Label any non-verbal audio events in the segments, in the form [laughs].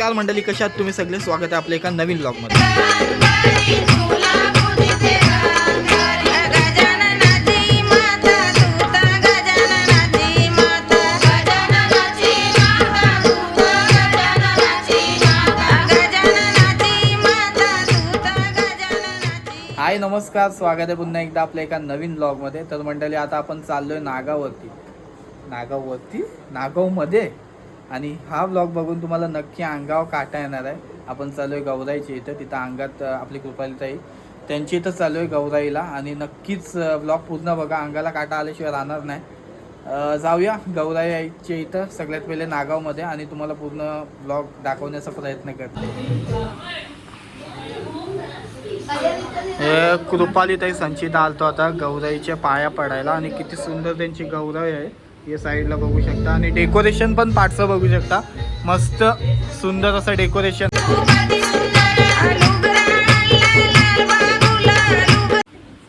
नमस्कार मंडळी कशात तुम्ही सगळे? स्वागत आहे आपल्या एका नवीन ब्लॉगमध्ये हाय नमस्कार. स्वागत आहे पुन्हा एकदा आपल्या एका नवीन ब्लॉगमध्ये तर मंडळी आता आपण चाललोय नागावरती. नागावरती? नागावमध्ये? आणि हा ब्लॉग बघून तुम्हाला नक्की अंगावर काटा येणार आहे. आपण चालू आहे गौराईच्या इथं. तिथं अंगात आपली कृपालीताई त्यांची इथं चालू आहे गौराईला आणि नक्कीच ब्लॉग पूर्ण बघा. अंगाला काटा आल्याशिवाय राहणार नाही. जाऊया गौराई आईच्या इथं सगळ्यात पहिले नागावमध्ये आणि तुम्हाला पूर्ण ब्लॉग दाखवण्याचा प्रयत्न करते. हे कृपालीताई संचित आलतो आता गौराईच्या पाया पडायला आणि किती सुंदर त्यांची गौराई आहे. या साईडला बघू शकता. आणि डेकोरेशन पण पाठचं बघू शकता. मस्त सुंदर असं डेकोरेशन.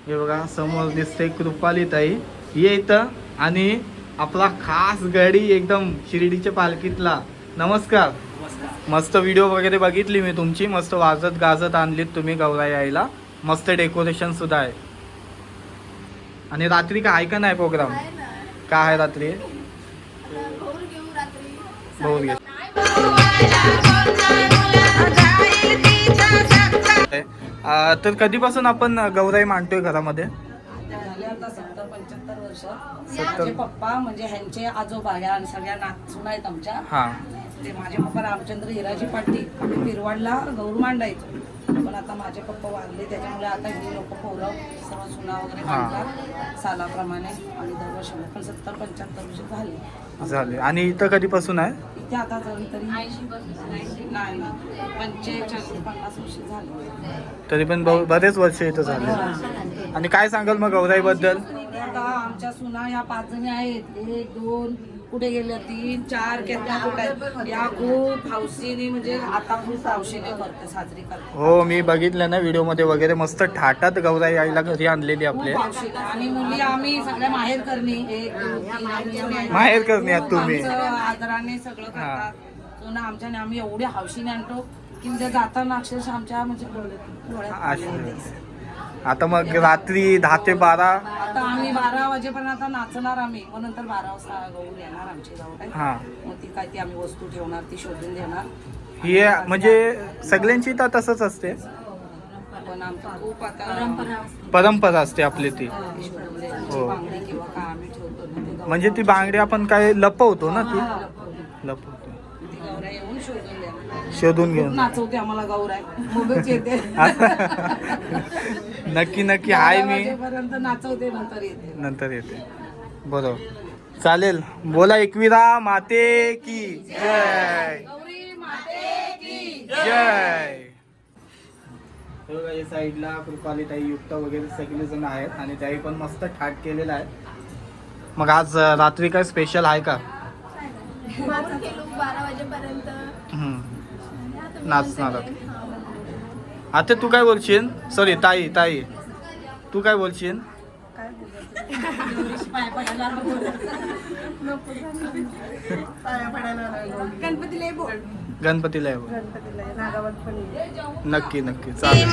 हे बघा समोर दिसते कृपालीताई ये इथं आणि आपला खास गाडी एकदम शिर्डीच्या पालखीतला. नमस्कार. मस्त व्हिडिओ वगैरे बघितली मी तुमची. मस्त वाजत गाजत आणलीत तुम्ही गौराई यायला. मस्त डेकोरेशन सुद्धा आहे. आणि रात्री काय आहे का नाही प्रोग्राम काय आहे रात्री? घे. तर कधीपासून आपण गौराई मांडतोय घरामध्ये? झाले आता सत्तर पंच्याहत्तर वर्ष. माझे पप्पा म्हणजे ह्यांचे आजोबा ह्या सगळ्या नाचून आहेत आमच्या. हा. ते माझे पप्पा रामचंद्र हिराजी पाटील आम्ही पिरवाडला गौर मांडायचो. पण आता माझे पप्पा वारले त्याच्यामुळे आता ही लोक पोरं सर्व सुना वगैरे हा. मांडतात सालाप्रमाणे आणि दरवर्षी पण सत्तर पंच्याहत्तर वर्ष झाले. झाले. आणि इथं कधीपासून आहे? इथे आता जरी तरी नाही ना पंचेचाळीस पन्नास वर्ष झाले. तरी पण बरेच वर्ष इथं झाले. आणि काय सांगाल मग गौराई बद्दल आता आमच्या सुना या पाच जणी आहेत. एक दोन कुठे गेल्या? तीन चार आहेत? या खूप हौशीने म्हणजे आता खूप हौशीने करते साजरी करते. हो मी बघितलं ना व्हिडिओमध्ये वगैरे मस्त ठाटात गौराई आईला घरी आणलेली आपले. खूप हौशीने. आणि मुली आम्ही सगळ्या माहेर करणे. एक दोन तीन आम्ही. माहेर करणे. आहात तुम्ही. आमचं आदराने सगळं करतात. सुना आमच्याने आम्ही एवढे हौशीने आणतो की म्हणजे जाताना अक्षरशः आमच्या म्हणजे डोळ्यात पाणी येते. आता मग रात्री दहा ते बारा. आता आम्ही बारा वाजेपर्यंत आता नाचणार आम्ही. मग नंतर बारा वाजता गौर येणार आमची जाऊ काय. हा. मग ती काय ती आम्ही वस्तू ठेवणार ती शोधून देणार. हे म्हणजे सगळ्यांची तर तसंच असते. पण आमचं खूप आता परंपरा असते. आपली ती. हो. बांगडी किंवा काय आम्ही ठेवतो ना ते गौर- म्हणजे ती बांगडी आपण काय लपवतो ना ती? हा, लपवतो ती गौऱ्या येऊन शोधून देणार शोधून घेऊन. नाचवते आम्हाला गौराय मगच येते. [laughs] नक्की नक्की आहे मी. नाचवते नंतर येते. नंतर येते. बरोबर. चालेल. बोला एकविरा माते की जय. गौरी माते की जय. बघा, या साईडला कृपालीताई युक्त वगैरे सगळे जण आहेत आणि त्याही पण मस्त ठाट केलेला आहे. मग आज अं, रात्री काय स्पेशल आहे का? बारा वाजेपर्यंत. हम्म. आता नाचणार. आता तू काय बोलशील? सॉरी ताई ताई. तू काय बोलशील? गणपतीला. नक्की नक्की. चालेल.